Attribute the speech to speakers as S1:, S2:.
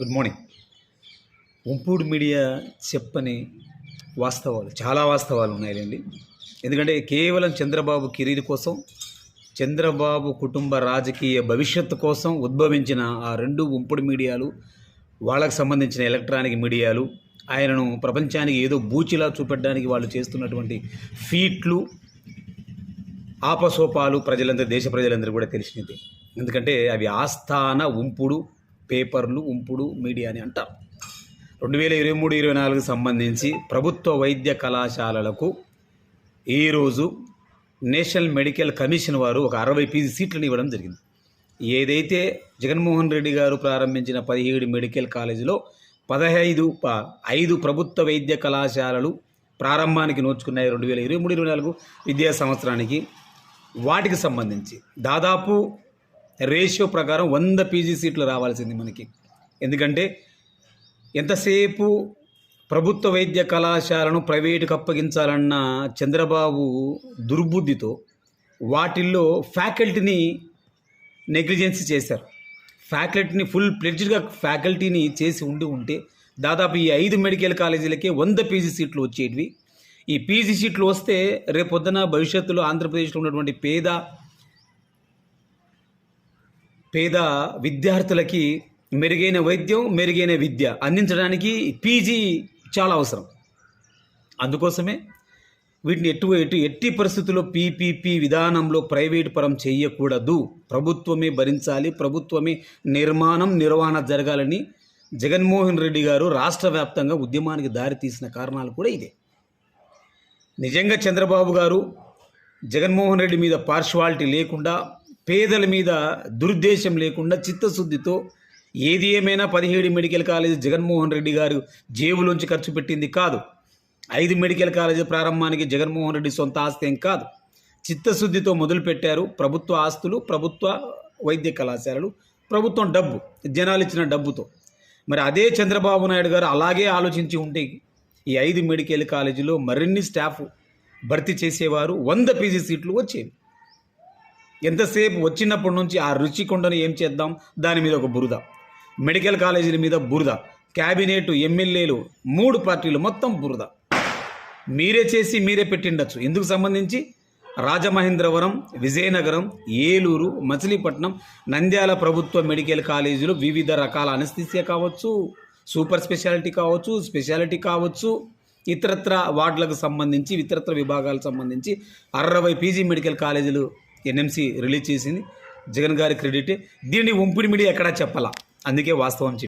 S1: Good morning ఉంపూడు media చెప్పని వాస్తవాలు చాలా వాస్తవాలు ఉన్నాయండి ఎందుకంటే కేవలం చంద్రబాబు కెరీర్ కోసం చంద్రబాబు కుటుంబ రాజకీయ భవిష్యత్తు కోసం ఉద్భవించిన ఆ రెండు ఉంపుడు మీడియాలు వాళ్ళకు సంబంధించిన ఎలక్ట్రానిక్ మీడియాలు ఆయనను ప్రపంచానికి ఏదో బూచిలా చూపెట్టడానికి వాళ్ళు చేస్తున్నటువంటి ఫీట్లు ఆపసోపాలు ప్రజలందరూ దేశ ప్రజలందరూ కూడా తెలిసినది ఎందుకంటే అవి ఆస్థాన ఉంపుడు పేపర్లు ఉంపుడు మీడియా అని అంటారు రెండు వేల ఇరవై మూడు ఇరవై నాలుగు సంబంధించి ప్రభుత్వ వైద్య కళాశాలలకు ఈరోజు నేషనల్ మెడికల్ కమిషన్ వారు ఒక అరవై పీజీ సీట్లను ఇవ్వడం జరిగింది. ఏదైతే జగన్మోహన్ రెడ్డి గారు ప్రారంభించిన పదిహేడు మెడికల్ కాలేజీలో పదహైదు ప- ఐదు ప్రభుత్వ వైద్య కళాశాలలు ప్రారంభానికి నోచుకున్నాయి రెండు వేల ఇరవై మూడు ఇరవై నాలుగు విద్యా సంవత్సరానికి. వాటికి సంబంధించి దాదాపు రేషియో ప్రకారం వంద పీజీ సీట్లు రావాల్సింది మనకి. ఎందుకంటే ఎంతసేపు ప్రభుత్వ వైద్య కళాశాలను ప్రైవేటుకు అప్పగించాలన్న చంద్రబాబు దుర్బుద్ధితో వాటిల్లో ఫ్యాకల్టీని నెగ్లిజెన్సీ చేశారు. ఫ్యాకల్టీని ఫుల్ ప్లెడ్జ్డ్గా ఫ్యాకల్టీని చేసి ఉండి ఉంటే దాదాపు ఈ ఐదు మెడికల్ కాలేజీలకే వంద పీజీ సీట్లు వచ్చేటివి. ఈ పీజీ సీట్లు వస్తే రేపొద్దున భవిష్యత్తులో ఆంధ్రప్రదేశ్లో ఉన్నటువంటి పేద పేద విద్యార్థులకి మెరుగైన వైద్యం మెరుగైన విద్య అందించడానికి పీజీ చాలా అవసరం. అందుకోసమే వీటిని ఎటు ఎటు ఎట్టి పరిస్థితుల్లో పీపీపీ విధానంలో ప్రైవేటు పరం చేయకూడదు. ప్రభుత్వమే భరించాలి ప్రభుత్వమే నిర్మాణం నిర్వహణ జరగాలని జగన్మోహన్ రెడ్డి గారు రాష్ట్ర వ్యాప్తంగా ఉద్యమానికి దారితీసిన కారణాలు కూడా ఇదే నిజంగా చంద్రబాబు గారు జగన్మోహన్ రెడ్డి మీద పార్షువాలిటీ లేకుండా పేదల మీద దురుద్దేశం లేకుండా చిత్తశుద్ధితో ఏది ఏమైనా పదిహేడు మెడికల్ కాలేజీ జగన్మోహన్ రెడ్డి గారు జేబులోంచి ఖర్చు పెట్టింది కాదు. ఐదు మెడికల్ కాలేజీ ప్రారంభానికి జగన్మోహన్ రెడ్డి సొంత ఆస్తి ఏం కాదు. చిత్తశుద్ధితో మొదలుపెట్టారు ప్రభుత్వ ఆస్తులు ప్రభుత్వ వైద్య కళాశాలలు ప్రభుత్వం డబ్బు జనాలు ఇచ్చిన డబ్బుతో. మరి అదే చంద్రబాబు నాయుడు గారు అలాగే ఆలోచించి ఉంటే ఈ ఐదు మెడికల్ కాలేజీలో మరిన్ని స్టాఫ్ భర్తీ చేసేవారు వంద పీజీ సీట్లు వచ్చేవి. ఎంతసేపు వచ్చినప్పటి నుంచి ఆ రుచి కొండను ఏం చేద్దాం? దాని మీద ఒక బురద. మెడికల్ కాలేజీల మీద బురద. క్యాబినెట్ ఎమ్మెల్యేలు మూడు పార్టీలు మొత్తం బురద. మీరే చేసి మీరే పెట్టిండొచ్చు. ఎందుకు సంబంధించి? రాజమహేంద్రవరం విజయనగరం ఏలూరు మచిలీపట్నం నంద్యాల ప్రభుత్వ మెడికల్ కాలేజీలు వివిధ రకాల అనస్థిసియా కావచ్చు సూపర్ స్పెషాలిటీ కావచ్చు స్పెషాలిటీ కావచ్చు ఇతరత్ర వార్డులకు సంబంధించి ఇతరత్ర విభాగాలకు సంబంధించి అరవై పీజీ మెడికల్ కాలేజీలు ఎన్ఎంసి రిలీజ్ చేసింది. జగన్ గారి క్రెడిటే. దీన్ని ఉంపిడి మీడియా ఎక్కడా చెప్పాలా? అందుకే వాస్తవం చెప్పి